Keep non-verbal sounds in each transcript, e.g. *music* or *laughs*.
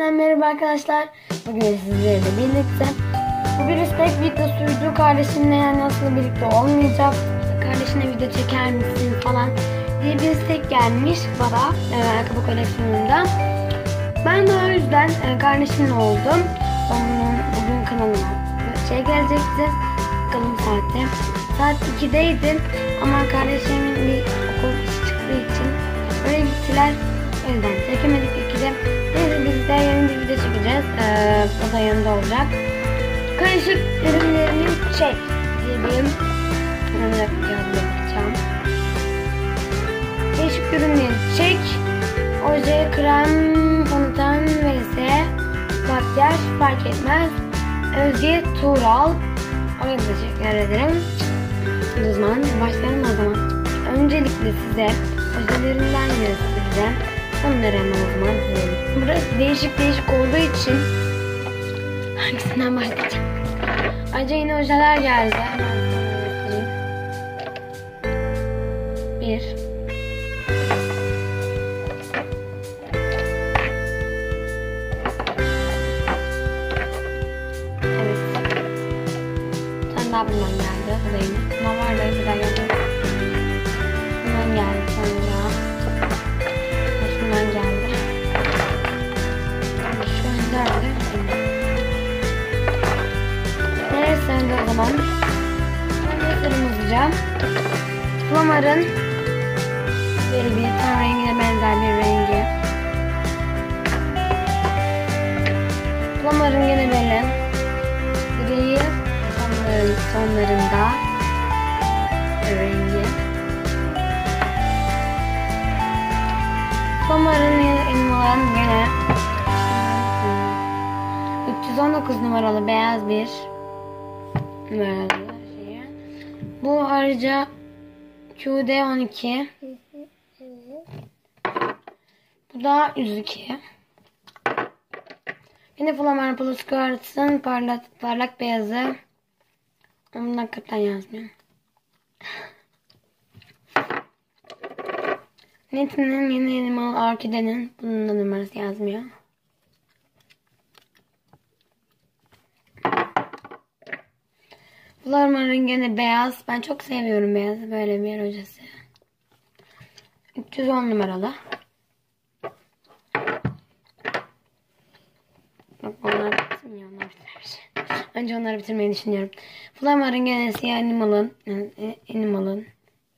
Herkese merhaba arkadaşlar. Bugün sizlerle birlikte bu bir istek videosuydu. Kardeşimle yani aslında birlikte olmayacak. Kardeşine video çeker misin falan diye bir istek gelmiş bana e, ayakkabı koleksiyonunda. Ben de o yüzden e, kardeşimle oldum. Onun bugün kanalına şey gelecekti. Bakalım saatte. Saat 2'deydi ama kardeşimin bir okul çıktığı için öyle gittiler. O yüzden çekemedik o da yanında olacak. Karışık ürünlerini çek diyelim. Onu da yapacağım. Değişik ürünleri çek. Oje, krem, fondöten vs. Makyaj fark etmez. Özge Tural. Oraya da teşekkür ederim. O zaman başlayalım o zaman. Öncelikle size ojelerinden göstereceğim. Onları hemen o zaman. Burası değişik değişik olduğu için hangisinden başlayacağım? Ayrıca yine ojeler geldi. Hemen. Bir. Flamar'ın böyle bir ten rengine benzer bir rengi. Flamar'ın gene böyle gri tonların, tonlarında rengi. Flamar'ın elmaların gene 319 numaralı beyaz bir numaralı şeyi. Bu ayrıca QD12 Bu da 102 Yine Flamar Plus Quartz'ın parlak, parlak beyazı. Onun hakikaten yazmıyor. Net'in yeni animal orkidenin bunun da numarası yazmıyor. Flormar'ın gene beyaz. Ben çok seviyorum beyazı. Böyle bir hocası. 310 numaralı. Bak onlar bitmiyor. Onlar bitermiş. Önce onları bitirmeyi düşünüyorum. Flamar'ın gene siyah animal'ın yani animal'ın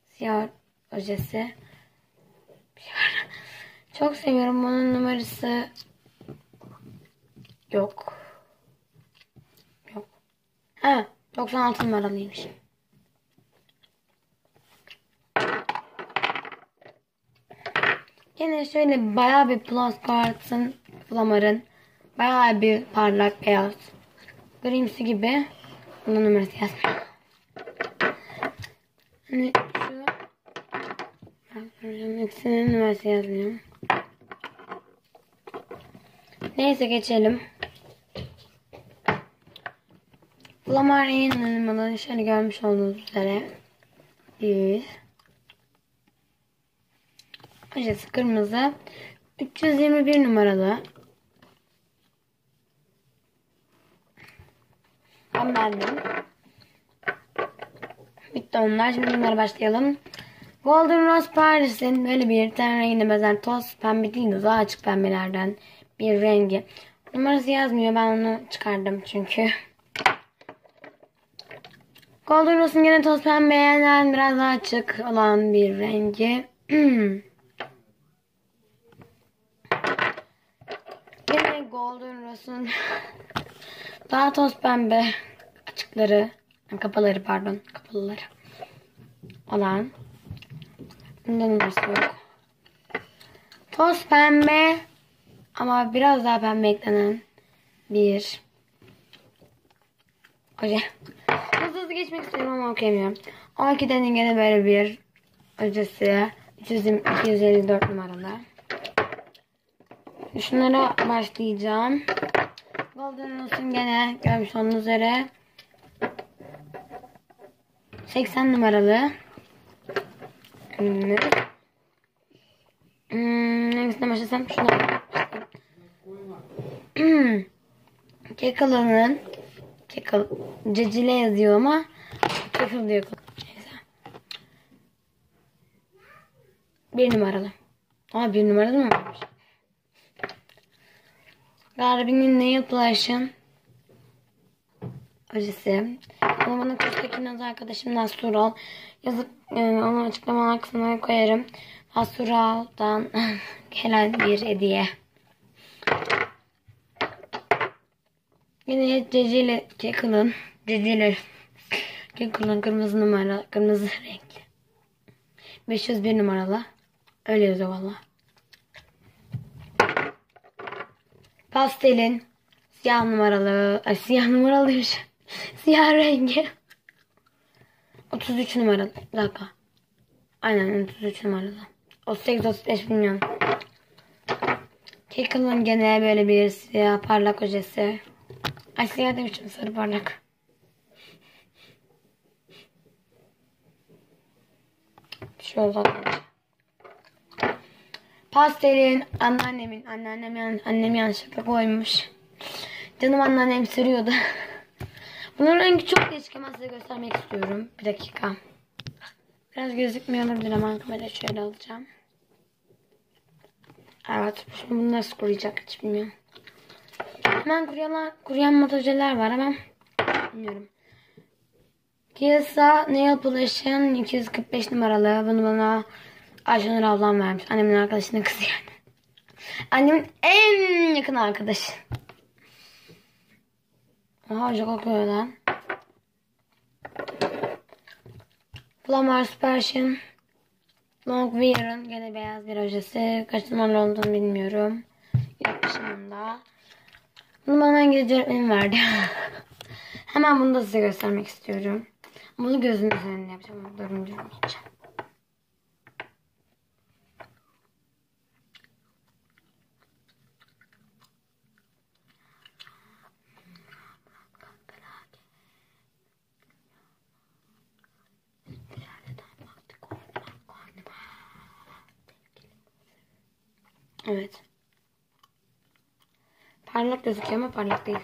siyah hocası. *laughs* Çok seviyorum. Onun numarası yok. Yok. Ha, 96 numaralıymış. Yine şöyle bayağı bir plus kartın flamarın bayağı bir parlak beyaz grimsi gibi bunun numarası yazmıyor. Hani şu İkisinin numarası yazmıyor. Neyse geçelim. Flamar'in numaralarını şöyle görmüş olduğunuz üzere. Bir. Ojesi kırmızı. 321 numaralı. Ben beğendim. Bitti onlar. Şimdi bunlara başlayalım. Golden Rose Paris'in böyle bir ten rengine benzer toz pembe değil de daha açık pembelerden bir rengi. Numarası yazmıyor. Ben onu çıkardım çünkü. *laughs* Golden Rose'un gene toz pembeyenden biraz daha açık olan bir rengi. Yine Golden Rose'un daha toz pembe açıkları, kapaları pardon, kapalıları olan Bunda numarası yok. Toz pembe ama biraz daha pembe eklenen bir oje. Geçmek istiyorum ama okuyamıyorum. Orkidenin gene böyle bir ojesi. 254 numaralı. Şunlara başlayacağım. Golden Rose'un gene görmüş olduğunuz üzere 80 numaralı. Hmm. Hmm, hangisine başlasam? Şuna başlayayım. Kekala'nın Kekal Cecile yazıyor ama Kekal diyor. Neyse. Bir numaralı. Aa bir numaralı mı? Garbi'nin Nail Plush'ın ojesi. Bana kurstaki naz arkadaşım Nasural yazıp e, onu açıklamalar kısmına koyarım. Nasural'dan *laughs* gelen bir hediye. Yine Cecile Kekal'ın Cecile Kekal'ın kırmızı numara kırmızı renkli. 501 numaralı. Öyle yazıyor valla. Pastelin siyah numaralı, ay siyah numaralıymış. *laughs* siyah rengi. 33 numaralı. Bir dakika. Aynen 33 numaralı. 38 35 bilmiyorum. Kekal'ın gene böyle bir siyah parlak ojesi. Ay siyah demişim sarı parlak. Şu oldu. Pastelin anneannemin anneannem yan, annem yanlışlıkla koymuş. Canım anneannem sürüyordu. *laughs* Bunun rengi çok değişik ama size göstermek istiyorum. Bir dakika. Biraz gözükmüyor olabilir ama kamerayı şöyle alacağım. Evet. Bunu nasıl kuruyacak hiç bilmiyorum. Hemen kuruyan, kuruyan motojeler var ama bilmiyorum. Kiyasa Nail Polish'in 245 numaralı. Bunu bana Ayşenur ablam vermiş. Annemin arkadaşının kızı yani. *laughs* Annemin en yakın arkadaşı. Aha çok kokuyor lan. Flamar Supersion. Long Wear'ın gene beyaz bir ojesi. Kaç numaralı olduğunu bilmiyorum. Yapışımında. Bunu bana İngilizce öğretmenim verdi. *laughs* Hemen bunu da size göstermek istiyorum. Bunu gözümün üzerinde yapacağım. Durunca yiyeceğim. Evet. Parlak gözüküyor ama parlak değil.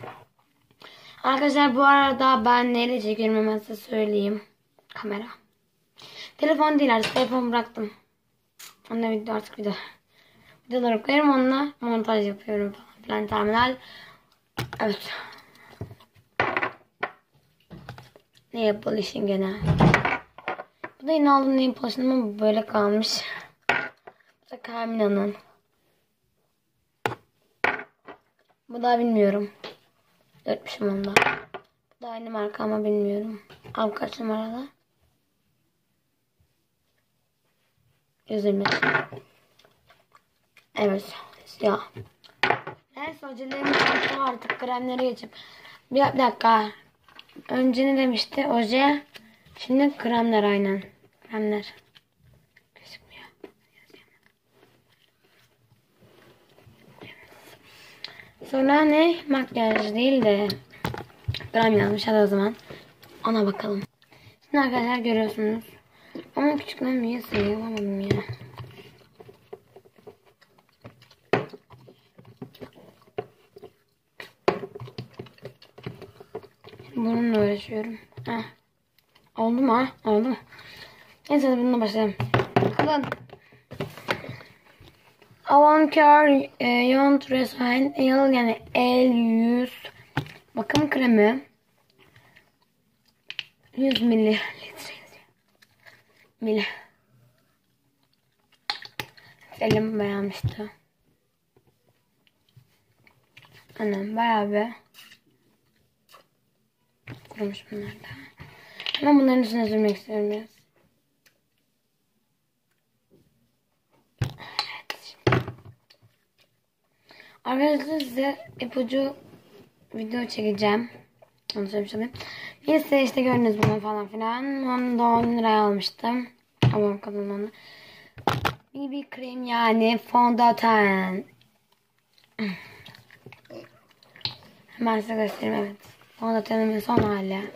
Arkadaşlar bu arada ben neyle çekiyorum hemen size söyleyeyim. Kamera. Telefon değil artık telefon bıraktım. Onunla video artık video. Videoları koyarım onunla montaj yapıyorum falan filan terminal. Evet. Ne yapalım işin gene. Bu da yine aldım neyin poşetim ama böyle kalmış. Bu da Carmina'nın. Bu da bilmiyorum. Dörtmüşüm onda. Bu da aynı marka ama bilmiyorum. Al kaç numaralı? 120. Evet. Ya. Neyse ojelerini çıktı artık kremlere geçip. Bir dakika. Önce ne demişti? Oje. Şimdi kremler aynen. Kremler. Gözükmüyor. Sonra ne? Makyaj değil de krem yazmış. Hadi o zaman ona bakalım. Şimdi arkadaşlar görüyorsunuz. Ama küçükten niye sayılamadım ya. Bununla uğraşıyorum. Heh. Oldu mu ha? Oldu mu? Neyse bununla başlayalım. Bakalım. Avancare e, Yount Resain El yani el yüz bakım kremi 100 mililitre. Mili. Elim beğenmişti. Annem bayağı bir kurumuş bunlar da. Hemen bunların üstüne sürmek istiyorum biraz. Arkadaşlar size ipucu video çekeceğim. Onu söylemiş olayım. Bir size işte gördünüz bunu falan filan. Onu da 10 liraya almıştım. Kadın onu. BB krem yani fondöten. Hemen size göstereyim evet. Fondötenimin son hali.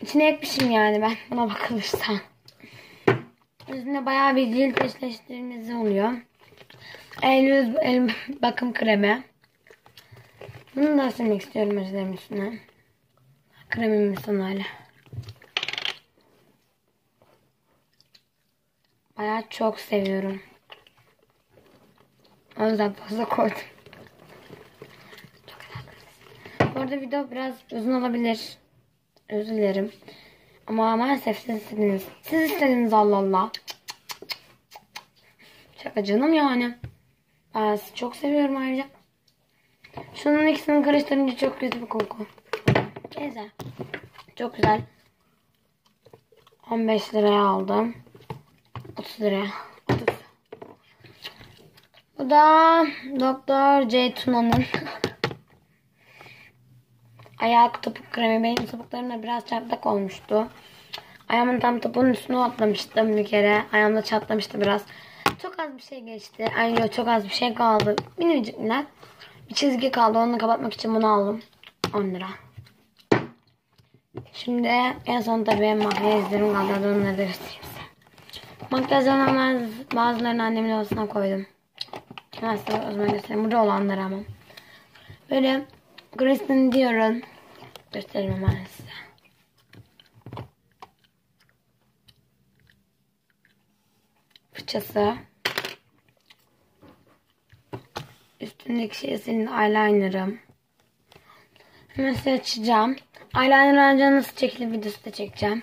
İçine ekmişim yani ben buna bakılırsa. Yüzünde bayağı bir cilt eşleştirmesi oluyor. El el bakım kremi. Bunu da silmek istiyorum özlem üstüne. Kremimin son hali. Bayağı çok seviyorum. O yüzden fazla koydum. Çok. Bu arada video biraz uzun olabilir. Özür dilerim. Ama maalesef siz istediniz. Siz istediniz Allah Allah. Şaka canım yani. Ben sizi çok seviyorum ayrıca. Şunun ikisini karıştırınca çok kötü bir koku. Neyse. Çok güzel. 15 liraya aldım. 30 liraya. 30. Bu da Doktor C. Tuna'nın *laughs* ayak topuk kremi. Benim topuklarım da biraz çatlak olmuştu. Ayağımın tam topuğun üstüne atlamıştım bir kere. Ayağımda çatlamıştı biraz. Çok az bir şey geçti. Ay yok çok az bir şey kaldı. Minicik minnak. Bir çizgi kaldı. Onu kapatmak için bunu aldım. 10 lira. Şimdi en son tabii makyaj izlerim kaldı. Onları da göstereyim size. Makyajlarından bazılarını annemin odasına koydum. Size o zaman göstereyim. Burada olanlar ama. Böyle Kristen Dior'un göstereyim hemen size. Fıçısı. Üstündeki şey senin eyeliner'ım. Hemen size açacağım. Eyeliner önce nasıl çekilir videosu da çekeceğim.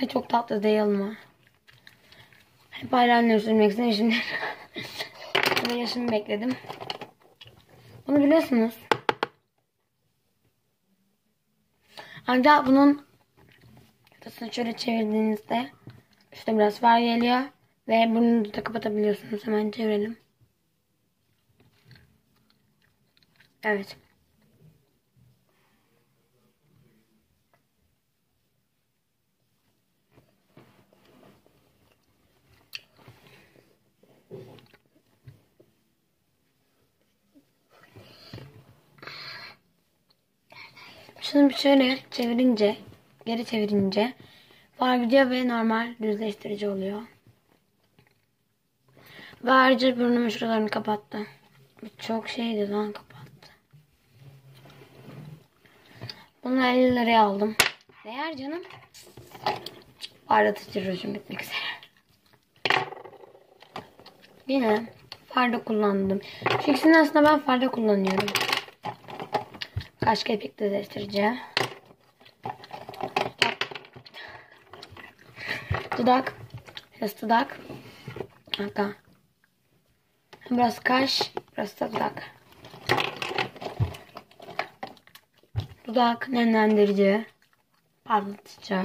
Ay çok tatlı değil mi? Hep eyeliner sürmek istedim şimdi. *laughs* Böyle yaşımı bekledim. Bunu biliyorsunuz. Ancak bunun ortasını şöyle çevirdiğinizde işte biraz far geliyor. Ve burnunu da kapatabiliyorsunuz. Hemen çevirelim. Evet. Bir şöyle çevirince, geri çevirince far gidiyor ve normal düzleştirici oluyor. Ve ayrıca burnumun şuralarını kapattı. Çok şeydi lan kapattı. Bunu 50 liraya aldım. Değer canım. Parlatıcı rujum bitmek üzere. Yine farda kullandım. Şu aslında ben farda kullanıyorum. Kaş kepik düzleştirici. Dudak. Biraz dudak. Arka. Biraz kaş. Biraz da dudak. Dudak nemlendirici. Parlatıcı.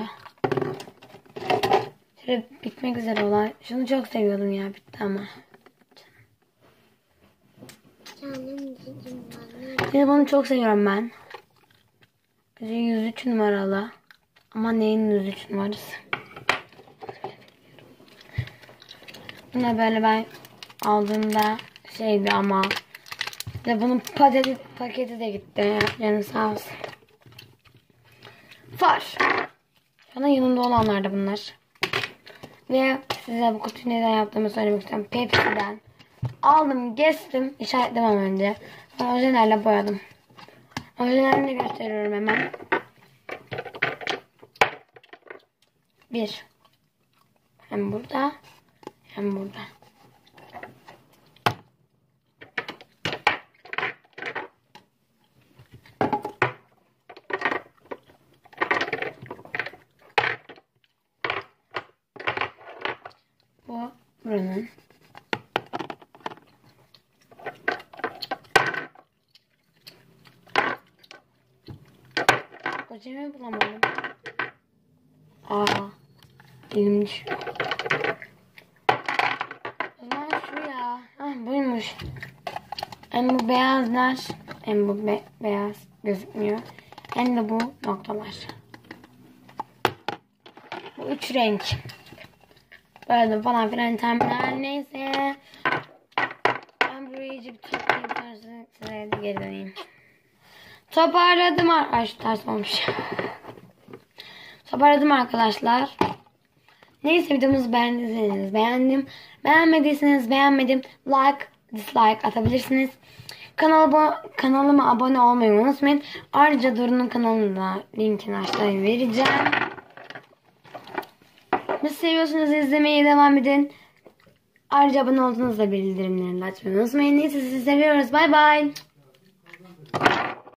Şöyle bitmek üzere olan. Şunu çok seviyordum ya. Bitti ama. Yine bunu çok seviyorum ben. Bir de 103 numaralı. Ama neyin 103 numarası? Buna böyle ben aldığımda şeydi ama de bunun paketi, paketi de gitti. Yani sağ olsun. Far. Bana yanımda olanlar da bunlar. Ve size bu kutuyu neden yaptığımı söylemek istiyorum. Pepsi'den. Aldım, kestim, işaretlemem önce. Sonra orijinalle boyadım. Orijinalini gösteriyorum hemen. Bir. Hem burada, hem burada. Bu buranın. Kocamı bulamadım. Aa, elim düşüyor. O zaman şu ya. Buymuş. Hem bu beyazlar hem bu be- beyaz gözükmüyor. Hem de bu noktalar. Bu üç renk. Böyle falan filan terminal neyse. Ben burayı iyice bir toplayayım size geri döneyim. Toparladım. ar- Ay şu ters olmuş. Toparladım arkadaşlar. Neyse videomuzu beğendiyseniz beğendim. Beğenmediyseniz beğenmedim. Like, dislike atabilirsiniz. Kanalıma, kanalıma abone olmayı unutmayın. Ayrıca Duru'nun kanalında linkini aşağıya vereceğim. Nasıl seviyorsunuz izlemeye devam edin. Ayrıca abone olduğunuzda bildirimlerini açmayı unutmayın. Neyse sizi seviyoruz. Bay bay.